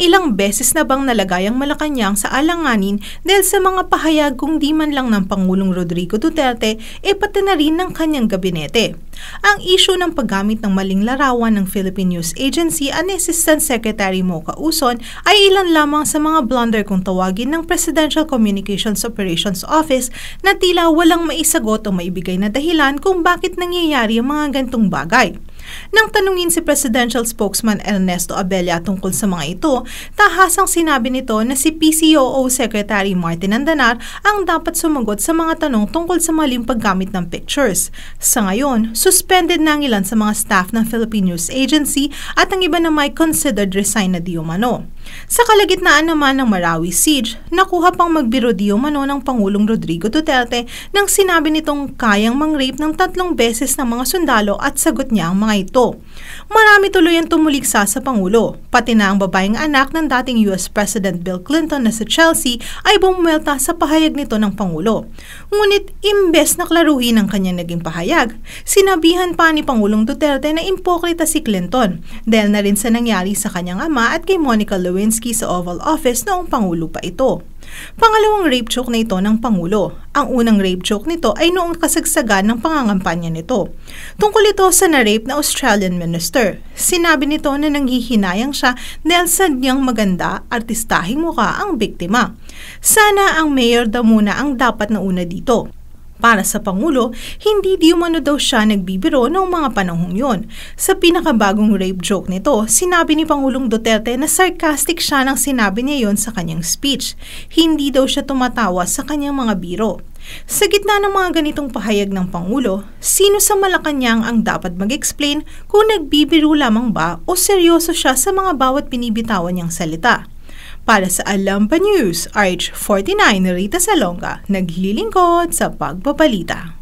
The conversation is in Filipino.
ilang beses na bang nalagay ang Malacanang sa alanganin dahil sa mga pahayag kung di man lang ng Pangulong Rodrigo Duterte e pati na rin ng kanyang gabinete. Ang issue ng paggamit ng maling larawan ng Philippine News Agency and Assistant Secretary Mocha Uson ay ilan lamang sa mga blunder kung tawagin ng Presidential Communications Operations Office na tila walang maisagot o maibigay na dahilan kung bakit nangyayari ang mga gantong bagay. Nang tanungin si Presidential Spokesman Ernesto Abella tungkol sa mga ito, tahasang sinabi nito na si PCOO Secretary Martin Andanar ang dapat sumagot sa mga tanong tungkol sa maling paggamit ng pictures. Sa ngayon, suspended na ang ilan sa mga staff ng Philippine News Agency at ang iba na may considered resign na di umano. Sa kalagitnaan naman ng Marawi siege, nakuha pang magbiro di umano ng Pangulong Rodrigo Duterte nang sinabi nitong kayang mang-rape ng tatlong beses ng mga sundalo at sagot niya ang mga ito. Marami tuloy ang tumuligsa sa Pangulo, pati na ang babaeng anak ng dating US President Bill Clinton na si Chelsea ay bumumelta sa pahayag nito ng Pangulo. Ngunit imbes na klaruhin ang kanyang naging pahayag, sinabihan pa ni Pangulong Duterte na impokrita si Clinton dahil na rin sa nangyari sa kanyang ama at kay Monica Lewinsky sa Oval Office noong Pangulo pa ito. Pangalawang rape joke na ito ng Pangulo. Ang unang rape joke nito ay noong kasagsagan ng pangangampanya nito. Tungkol ito sa na-rape na Australian minister. Sinabi nito na nanghihinayang siya dahil sa niyang maganda, artistahing mukha ang biktima. Sana ang mayor daw muna ang dapat na una dito. Para sa Pangulo, hindi di umano daw siya nagbibiro noong mga panahong yon. Sa pinakabagong rape joke nito, sinabi ni Pangulong Duterte na sarcastic siya nang sinabi niya yon sa kanyang speech. Hindi daw siya tumatawa sa kanyang mga biro. Sa gitna ng mga ganitong pahayag ng Pangulo, sino sa Malacanang ang dapat mag-explain kung nagbibiro lamang ba o seryoso siya sa mga bawat binibitawan niyang salita? Para sa Alam Pa News, RH49 Rita Salonga, naglilingkod sa pagbabalita.